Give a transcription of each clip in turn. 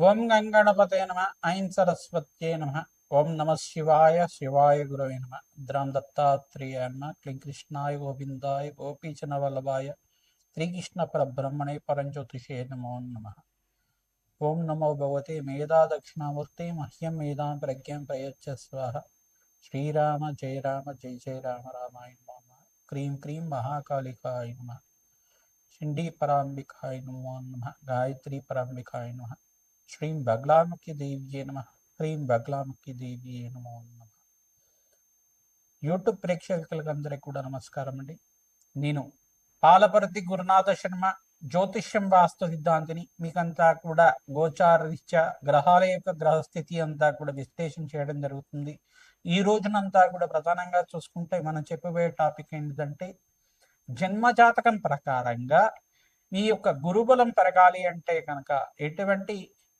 ఓం గంగణపతే నమ ఐం సరస్వత్యే నమ. ఓం నమ శివాయ శివాయ గురవే నమ. ద్రాం దత్తాత్రేయ నమ. క్లీం కృష్ణాయ గోవిందాయ గోపీచన వల్లభాయ శ్రీకృష్ణ పరబ్రహ్మణే పరంజ్యోతిషే నమో నమ. ఓం నమో భగవతే మేధా దక్షిణామూర్తి మహ్యం మేధాం ప్రజ్ఞం ప్రయచ్చ స్వాహ. శ్రీరామ జయ రామ జయ జయ రామ రామాయ నమ. క్రీం క్రీం మహాకాళికాయ నమ. షిండీ పరాంబికాయ నమో నమ. గాయత్రి పరాంబికాయ నమ. శ్రీం బగ్లాముఖి దేవ్యే నమ హ్రీం బగ్లాముఖి దేవ్యే నమో నమ యూట్యూబ్ ప్రేక్షకులకు అందరికీ కూడా నమస్కారం అండి నేను పాలపర్తి గురునాథ శర్మ జ్యోతిష్యం వాస్తు సిద్ధాంతిని మీకంతా కూడా గోచార రీత్యా గ్రహాల యొక్క గ్రహస్థితి అంతా కూడా విశ్లేషణ చేయడం జరుగుతుంది ఈ రోజునంతా కూడా ప్రధానంగా చూసుకుంటే మనం చెప్పబోయే టాపిక్ ఏంటంటే జన్మజాతకం ప్రకారంగా మీ యొక్క గురుబలం పెరగాలి అంటే కనుక ఎటువంటి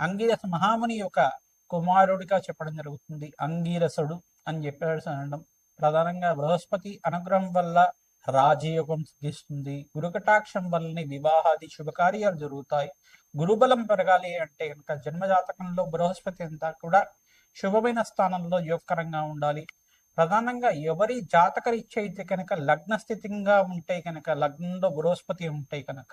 అంగీరస మహాముని యొక్క కుమారుడిగా చెప్పడం జరుగుతుంది. అంగీరసుడు అని చెప్పేసి అనడం ప్రధానంగా బృహస్పతి అనుగ్రహం వల్ల రాజయోగం సిద్ధిస్తుంది. గురుకటాక్షం వల్లనే వివాహాది శుభకార్యాలు జరుగుతాయి. గురుబలం పెరగాలి అంటే కనుక జన్మజాతకంలో బృహస్పతి అంతా కూడా శుభమైన స్థానంలో యోగకరంగా ఉండాలి. ప్రధానంగా ఎవరి జాతకరీత్య అయితే కనుక లగ్న స్థితిగా ఉంటే కనుక లగ్నంలో బృహస్పతి ఉంటే కనుక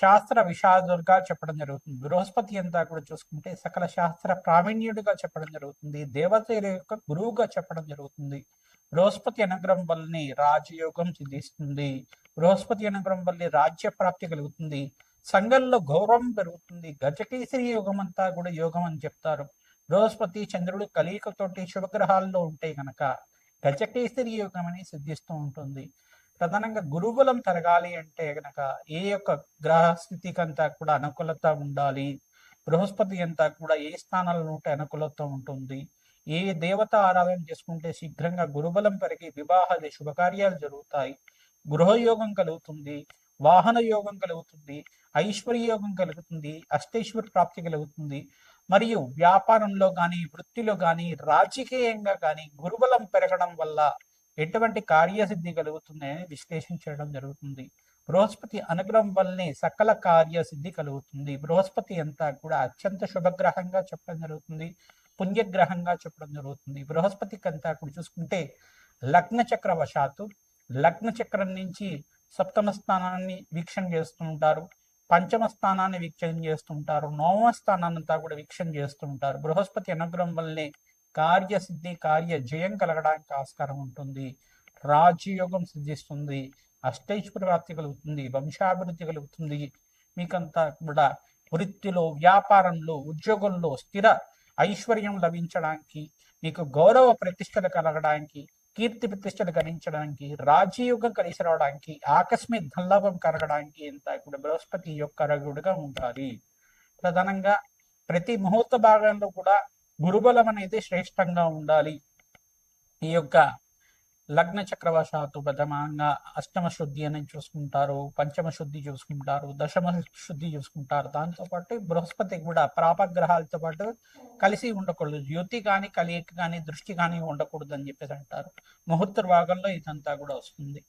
శాస్త్ర విషాదులుగా చెప్పడం జరుగుతుంది. బృహస్పతి అంతా కూడా చూసుకుంటే సకల శాస్త్ర ప్రావీణ్యుడిగా చెప్పడం జరుగుతుంది. దేవతల యొక్క గురువుగా చెప్పడం జరుగుతుంది. బృహస్పతి అనుగ్రహం వల్లనే రాజయోగం సిద్ధిస్తుంది. బృహస్పతి అనుగ్రహం వల్లే రాజ్య ప్రాప్తి కలుగుతుంది. సంఘంలో గౌరవం పెరుగుతుంది. గజకేసరి యోగం అంతా కూడా యోగం అని చెప్తారు. బృహస్పతి చంద్రుడు కలియుకతోటి శుభగ్రహాల్లో ఉంటే గనక గజకేసరి యోగం అని సిద్ధిస్తూ ఉంటుంది. ప్రధానంగా గురుబలం తరగాలి అంటే గనక ఏ యొక్క గ్రహ స్థితికంతా కూడా అనుకూలత ఉండాలి బృహస్పతి అంతా కూడా ఏ స్థానాల్లో ఉంటే అనుకూలత ఉంటుంది ఏ దేవత ఆరాధన చేసుకుంటే శీఘ్రంగా గురుబలం పెరిగి వివాహాది శుభకార్యాలు జరుగుతాయి గృహయోగం కలుగుతుంది వాహన యోగం కలుగుతుంది ఐశ్వర్య యోగం కలుగుతుంది అష్టైశ్వర ప్రాప్తి కలుగుతుంది మరియు వ్యాపారంలో కానీ వృత్తిలో కానీ రాజకీయంగా కానీ గురుబలం పెరగడం వల్ల ఎటువంటి కార్యసిద్ధి కలుగుతుందని విశ్లేషించడం జరుగుతుంది. బృహస్పతి అనుగ్రహం వల్లనే సకల కార్యసిద్ధి కలుగుతుంది. బృహస్పతి అంతా కూడా అత్యంత శుభగ్రహంగా చెప్పడం జరుగుతుంది. పుణ్యగ్రహంగా చెప్పడం జరుగుతుంది. బృహస్పతికి అంతా కూడా చూసుకుంటే లగ్న చక్ర వశాత్తు లగ్న చక్రం నుంచి సప్తమ స్థానాన్ని వీక్షణ చేస్తూ ఉంటారు. పంచమ స్థానాన్ని వీక్షణ చేస్తుంటారు నవమ స్థానాన్ని అంతా కూడా వీక్షణ చేస్తుంటారు బృహస్పతి అనుగ్రహం వల్లనే కార్యసిద్ధి కార్య జయం కలగడానికి ఆస్కారం ఉంటుంది. రాజయోగం సిద్ధిస్తుంది. అష్టైశ్వర ప్రాప్తి కలుగుతుంది. వంశాభివృద్ధి కలుగుతుంది. మీకంతా కూడా వృత్తిలో వ్యాపారంలో ఉద్యోగంలో స్థిర ఐశ్వర్యం లభించడానికి మీకు గౌరవ ప్రతిష్టలు కలగడానికి కీర్తి ప్రతిష్టలు గణించడానికి రాజయోగం కలిసి రావడానికి ఆకస్మిక ధనలాభం కలగడానికి ఎంత కూడా బృహస్పతి యొక్క రగుడుగా ఉండాలి. ప్రధానంగా ప్రతి ముహూర్త భాగంలో కూడా గురుబలం అనేది శ్రేష్టంగా ఉండాలి. ఈ యొక్క లగ్న చక్రవశాత్తు ప్రథమంగా అష్టమ శుద్ధి అని చూసుకుంటారు పంచమ శుద్ధి చూసుకుంటారు దశమ శుద్ధి చూసుకుంటారు. దాంతో పాటు బృహస్పతి కూడా ప్రాపగ్రహాలతో పాటు కలిసి ఉండకూడదు. యుతి కానీ కలియక కానీ దృష్టి కానీ ఉండకూడదు అని చెప్పేసి అంటారు. ముహూర్త భాగంలో ఇదంతా కూడా వస్తుంది.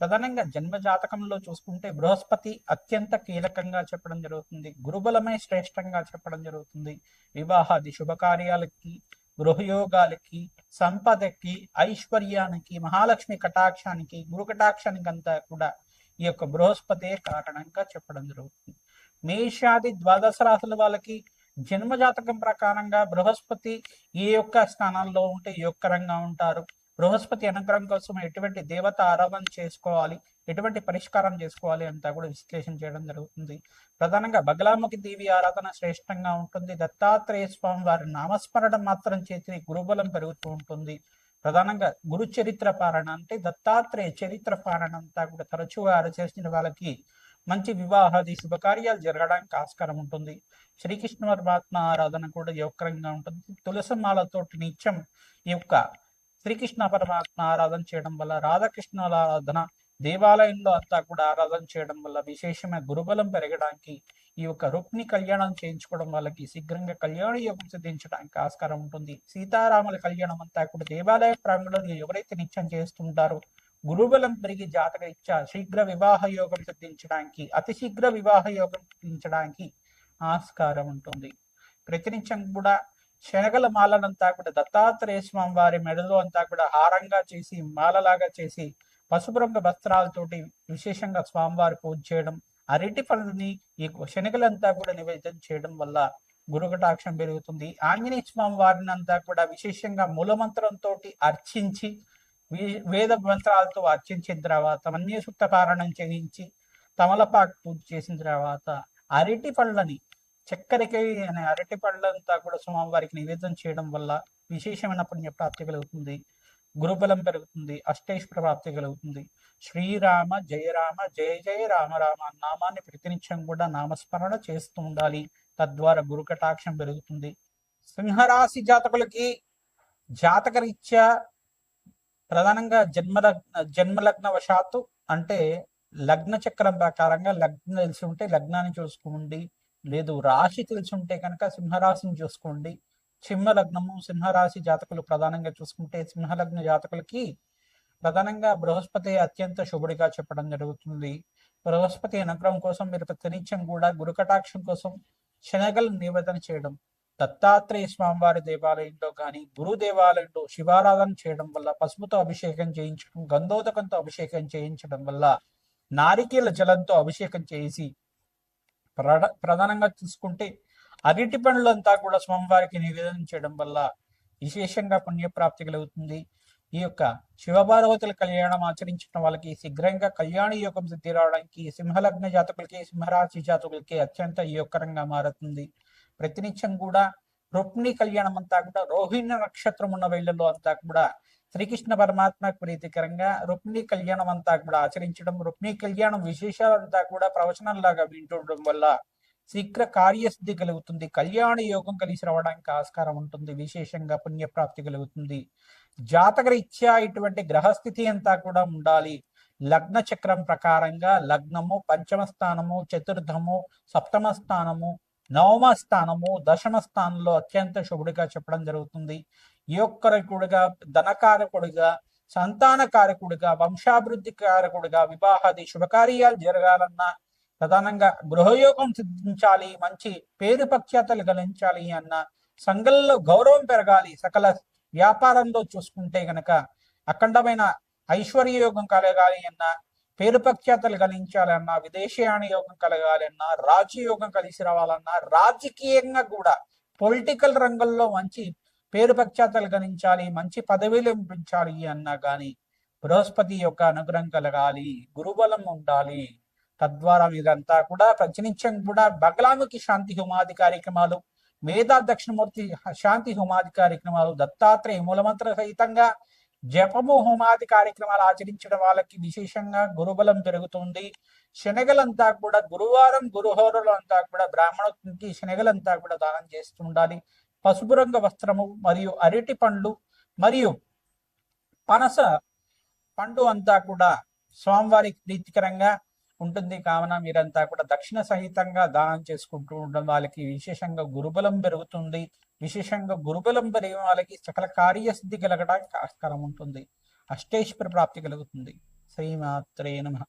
ప్రధానంగా జన్మ జాతకంలో చూసుకుంటే బృహస్పతి అత్యంత కీలకంగా చెప్పడం జరుగుతుంది. గురుబలమే శ్రేష్టంగా చెప్పడం జరుగుతుంది. వివాహాది శుభకార్యాలకి గృహయోగాలకి సంపదకి ఐశ్వర్యానికి మహాలక్ష్మి కటాక్షానికి గురు కటాక్షానికి అంతా కూడా ఈ యొక్క బృహస్పతే కారణంగా చెప్పడం జరుగుతుంది. మేషాది ద్వాదశ రాశుల వాళ్ళకి జన్మ జాతకం ప్రకారంగా బృహస్పతి ఏ యొక్క స్థానాల్లో ఉంటే ఏ యొక్క యొక్కరంగా ఉంటారు? బృహస్పతి అనుగ్రహం కోసం ఎటువంటి దేవత ఆరాధన చేసుకోవాలి? ఎటువంటి పరిష్కారం చేసుకోవాలి? అంతా కూడా విశ్లేషణ చేయడం జరుగుతుంది. ప్రధానంగా బగలాముఖి దేవి ఆరాధన శ్రేష్టంగా ఉంటుంది. దత్తాత్రేయ స్వామి వారి నామస్మరణ మాత్రం చేసి గురుబలం పెరుగుతూ ఉంటుంది. ప్రధానంగా గురు చరిత్ర పారణ అంటే దత్తాత్రేయ చరిత్ర పారణ అంతా కూడా తరచుగా చేసిన వాళ్ళకి మంచి వివాహాది శుభకార్యాలు జరగడానికి ఆస్కారం ఉంటుంది. శ్రీకృష్ణ పరమాత్మ ఆరాధన కూడా యోగకరంగా ఉంటుంది. తులసమాలతోటి నిత్యం ఈ యొక్క శ్రీకృష్ణ పరమాత్మ ఆరాధన చేయడం వల్ల రాధాకృష్ణుల ఆరాధన దేవాలయంలో అంతా కూడా ఆరాధన చేయడం వల్ల విశేషమైన గురుబలం పెరగడానికి ఈ యొక్క రుక్ని కళ్యాణం చేయించుకోవడం వాళ్ళకి శీఘ్రంగా కళ్యాణ యోగం సిద్ధించడానికి ఆస్కారం ఉంటుంది. సీతారాముల కళ్యాణం అంతా కూడా దేవాలయ ప్రాంగణంలో ఎవరైతే నిత్యం చేస్తుంటారో గురుబలం పెరిగి జాతక ఇచ్చా శీఘ్ర వివాహ యోగం సిద్ధించడానికి అతి శీఘ్ర వివాహ యోగం సిద్ధించడానికి ఆస్కారం ఉంటుంది. ప్రతినిత్యం కూడా శనగల మాలనంతా కూడా దత్తాత్రేయ స్వామి వారి మెడలో అంతా కూడా హారంగా చేసి మాలలాగా చేసి పసుపు రంగు వస్త్రాలతోటి విశేషంగా స్వామివారి పూజ చేయడం అరటి పనులని ఈ శనగలంతా కూడా నివేదన చేయడం వల్ల గురుకటాక్షం పెరుగుతుంది. ఆంజనేయ స్వామి వారిని అంతా కూడా విశేషంగా మూలమంత్రంతో అర్చించి వేద మంత్రాలతో అర్చించిన తర్వాత మన్యసూక్త కారణం చేయించి తమలపాకు పూజ చేసిన తర్వాత అరటి పళ్ళని చక్కెరకి అనే అరటి పళ్ళంతా కూడా స్వామివారికి నివేదన చేయడం వల్ల విశేషమైన పుణ్య ప్రాప్తి కలుగుతుంది. గురుబలం పెరుగుతుంది. అష్టేశ్వర ప్రాప్తి కలుగుతుంది. శ్రీరామ జయరామ జయ జయ రామ రామ నామాన్ని ప్రతినిత్యం కూడా నామస్మరణ చేస్తూ ఉండాలి. తద్వారా గురు కటాక్షం పెరుగుతుంది. సింహరాశి జాతకులకి జాతకరీత్యా ప్రధానంగా జన్మలగ్న జన్మలగ్న వశాత్తు అంటే లగ్న చక్రం ప్రకారంగా లగ్నం తెలిసి ఉంటే లగ్నాన్ని చూసుకోండి. లేదు రాశి తెలిసి ఉంటే కనుక సింహరాశిని చూసుకోండి. సింహ లగ్నము సింహరాశి జాతకులు ప్రధానంగా చూసుకుంటే సింహలగ్న జాతకులకి ప్రధానంగా బృహస్పతి అత్యంత శుభుడిగా చెప్పడం జరుగుతుంది. బృహస్పతి అనుగ్రహం కోసం మీరు ప్రతినిత్యం కూడా గురుకటాక్షం కోసం శనగలు నివేదన చేయడం దత్తాత్రేయ స్వామివారి దేవాలయంలో కానీ గురు దేవాలయంలో శివారాధన చేయడం వల్ల పసుపుతో అభిషేకం చేయించడం గంధోదకంతో అభిషేకం చేయించడం వల్ల నారికేల జలంతో అభిషేకం చేసి ప్రధానంగా చూసుకుంటే అరటి పండ్లంతా కూడా స్వామివారికి నివేదన చేయడం వల్ల విశేషంగా పుణ్యప్రాప్తి కలుగుతుంది ఈ యొక్క శివపార్వతుల కళ్యాణం ఆచరించిన వాళ్ళకి శీఘ్రంగా కళ్యాణ యోగం సిద్ధి రావడానికి సింహలగ్న జాతకులకి సింహరాశి జాతకులకి అత్యంత యోగకరంగా మారుతుంది. ప్రతినిత్యం కూడా రుక్మిణి కళ్యాణం అంతా కూడా రోహిణి నక్షత్రం ఉన్న వేళ్ళలో అంతా కూడా శ్రీకృష్ణ పరమాత్మకు ప్రీతికరంగా రుక్మిణి కళ్యాణం అంతా కూడా ఆచరించడం రుక్మిణి కళ్యాణం విశేషాలంతా కూడా ప్రవచనంలాగా వింటుండడం వల్ల శీఘ్ర కార్యసిద్ధి కలుగుతుంది. కళ్యాణ యోగం కలిసి రావడానికి ఆస్కారం ఉంటుంది. విశేషంగా పుణ్యప్రాప్తి కలుగుతుంది. జాతకరీత్యా ఇటువంటి గ్రహస్థితి అంతా కూడా ఉండాలి. లగ్న చక్రం ప్రకారంగా లగ్నము పంచమ స్థానము చతుర్థము సప్తమ స్థానము నవమ స్థానము దశమ స్థానంలో అత్యంత శుభుడిగా చెప్పడం జరుగుతుంది. యోగకారకుడిగా ధనకారకుడుగా సంతానకారకుడుగా వంశాభివృద్ధి కారకుడుగా వివాహాది శుభకార్యాలు జరగాలన్నా ప్రధానంగా గృహయోగం సిద్ధించాలి మంచి పేరు ప్రఖ్యాతలు గలించాలి అన్న సంఘంలో గౌరవం పెరగాలి సకల వ్యాపారంలో చూసుకుంటే గనక అఖండమైన ఐశ్వర్య యోగం కలగాలి అన్న పేరు ప్రఖ్యాతలు గలించాలన్నా విదేశీయాన యోగం కలగాలన్నా రాజయోగం కలిసి రావాలన్నా రాజకీయంగా కూడా పొలిటికల్ రంగంలో మంచి పేరు ప్రఖ్యాతలు గణించాలి మంచి పదవిలు పెంచాలి అన్నా కానీ బృహస్పతి యొక్క అనుగ్రహం కలగాలి గురుబలం ఉండాలి. తద్వారా మీరంతా కూడా ప్రతినిత్యం కూడా బగలాముఖి శాంతి హోమాది కార్యక్రమాలు మేధా దక్షిణమూర్తి శాంతి హోమాది కార్యక్రమాలు దత్తాత్రేయ మూలమంత్ర సహితంగా జపము హోమాది కార్యక్రమాలు ఆచరించడం వాళ్ళకి విశేషంగా గురుబలం పెరుగుతుంది. శనగలంతా కూడా గురువారం గురుహోరలు అంతా కూడా బ్రాహ్మణునికి శనగలంతా కూడా దానం చేస్తుండాలి. పసుపు రంగు వస్త్రము మరియు అరటి పండ్లు మరియు పనస పండు అంతా కూడా స్వామివారికి ప్రీతికరంగా ఉంటుంది. కావున మీరంతా కూడా దక్షిణ సహితంగా దానం చేసుకుంటూ ఉండడం వాళ్ళకి విశేషంగా గురుబలం పెరుగుతుంది. విశేషంగా గురుబలం పెరిగిన వాళ్ళకి సకల కార్యసిద్ధి కలగడానికి ఆస్కారం ఉంటుంది. అష్టేశ్వర ప్రాప్తి కలుగుతుంది. శ్రీమాత్రే నమ.